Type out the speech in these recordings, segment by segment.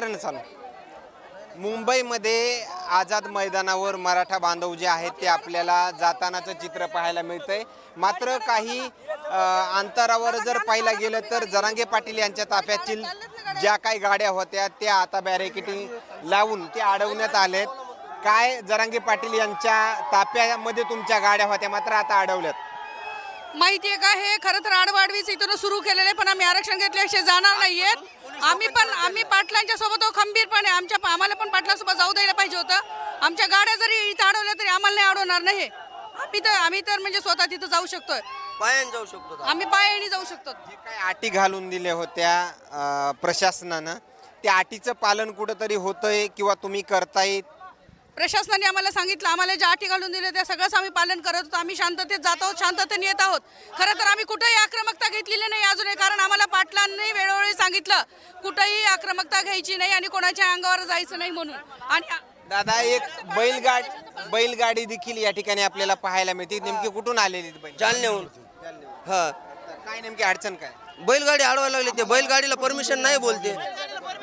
करा चालू. मुंबईमध्ये आझाद मैदानावर मराठा बांधव जे आहेत ते आपल्याला जातानाचं चित्र पाहायला मिळतंय. मात्र काही अंतरावर जर पाहिलं गेलं तर जरांगे पाटील यांच्या ताफ्यातील ज्या काही गाड्या होत्या त्या आता बॅरिकेटिंग लावून ते अडवण्यात आलेत. काय जरांगे पाटील यांच्या ताफ्यामध्ये तुमच्या गाड्या होत्या मात्र आता अडवल्यात? माहितीये का हे? खरं तर आडवाडवीच इथून सुरू केलेले पण आम्ही आरक्षण घेतल्याशिवाय जाणार नाहीयेत. आम्ही पण आम्ही पाटलांच्या सोबत खंबीरपणे आमच्या आम्हाला पण पाटलांसोबत जाऊ द्यायला पाहिजे होतं. आमच्या गाड्या जरी इथं अडवल्या तरी आम्हाला नाही अडवणार नाही. आम्ही तर आम्ही तर म्हणजे स्वतः तिथं जाऊ शकतोय. पायान जाऊ शकतो आम्ही पायाने जाऊ शकतो. जे काही अटी घालून दिल्या होत्या अ, प्रशासनानं त्या अटीचं पालन कुठंतरी होतंय किंवा तुम्ही करताय? प्रशासनाने आम्हाला सांगितलं आम्हाला ज्या अटी घालून दिल्या त्या सगळंच आम्ही पालन करत होतो. आम्ही शांततेत जात आहोत शांततेने येत आहोत. खरं तर आम्ही कुठेही आक्रमकता घेतलेली नाही अजूनही. कारण आम्हाला पाटलांनी वेळोवेळी सांगितलं कुठेही आक्रमकता घ्यायची नाही आणि कोणाच्या अंगावर जायचं नाही म्हणून. आणि दादा एक बैलगाड बैलगाडी देखील या ठिकाणी आपल्याला पाहायला मिळते. नेमकी कुठून आलेली ती बैल? जालन्याहून. हा. काय नेमकी अडचण काय? बैलगाडी अडवायला लागली ते. बैलगाडीला परमिशन नाही बोलते.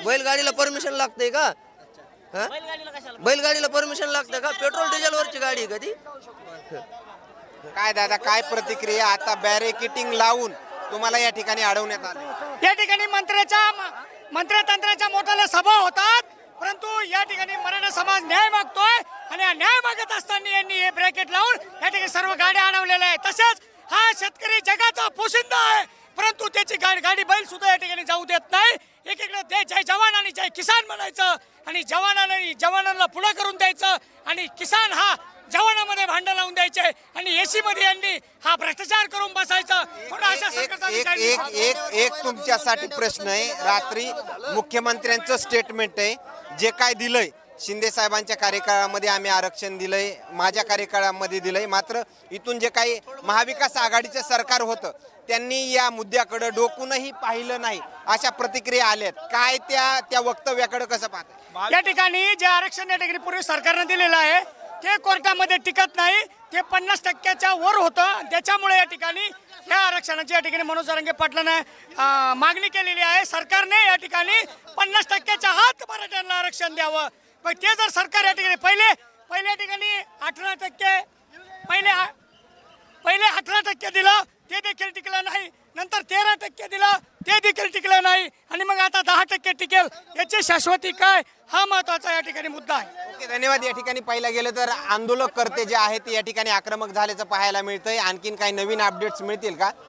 बैलगाडीला परमिशन लागते का? हा? बैलगाडीला परमिशन लागतं का? पेट्रोल डिझेलवरची गाडी आहे का ती? काय दादा काय प्रतिक्रिया? आता बॅरिकेटिंग लावून तुम्हाला या ठिकाणी अडवण्यात आलं या ठिकाणी मंत्र्याच्या मंत्रतंत्राच्या मोठ्याल्या सभा होतात. परंतु या ठिकाणी मराठा समाज न्याय मागतोय आणि हा न्याय मागत असताना यांनी हे ब्रॅकेट लावून या ठिकाणी सर्व गाड्या अडवलेल्या आहेत. तसेच हा शेतकरी जगाचा पोशिंदा आहे. परंतु त्याची गाडी गाडी बैल सुद्धा या ठिकाणी जाऊ देत नाही. एकीकडे ते जय जवान आणि जय किसान म्हणायचं आणि जवानांनी जवानांना पुढं करून द्यायचं आणि किसान हा जवानामध्ये भांडण लावून द्यायचे आणि एसी मध्ये यांनी हा भ्रष्टाचार करून बसायचं म्हणून अशा एक सरकारचा एक विचार एक नाही. एक एक तुमच्यासाठी प्रश्न आहे. रात्री मुख्यमंत्र्यांचं स्टेटमेंट आहे. जे काय दिलंय शिंदे साहेबांच्या कार्यकाळामध्ये आम्ही आरक्षण दिलंय माझ्या कार्यकाळामध्ये दिलंय. मात्र इथून जे काही महाविकास आघाडीचं सरकार होतं त्यांनी या मुद्द्याकडे डोकूनही पाहिलं नाही. अशा प्रतिक्रिया आल्यात. काय त्या त्या वक्तव्याकडे कसं पाहतात या ठिकाणी जे आरक्षण या ठिकाणी पूर्वी सरकारनं दिलेलं आहे ते कोर्टामध्ये टिकत नाही. ते पन्नास टक्क्याच्या वर होतं. त्याच्यामुळे या ठिकाणी या आरक्षणाची या ठिकाणी मनोज जरांगे पाटलानं मागणी केलेली आहे. सरकारने या ठिकाणी पन्नास टक्क्याच्या हात मराठ्यांना आरक्षण द्यावं. पण ते जर सरकार या ठिकाणी पहिले पहिल्या ठिकाणी अठरा टक्के पहिले आ- पहिले अठरा टक्के दिलं ते देखील टिकलं नाही. नंतर तेरा टक्के दिलं ते देखील टिकलं नाही. आणि मग आता दहा टक्के टिकेल याची शाश्वती काय? हा महत्त्वाचा या ठिकाणी मुद्दा आहे. ओके धन्यवाद. या ठिकाणी पाहिलं गेलं तर आंदोलक करते जे आहेत ते या ठिकाणी आक्रमक झाल्याचं पाहायला मिळतंय. आणखीन काही नवीन अपडेट्स मिळतील का?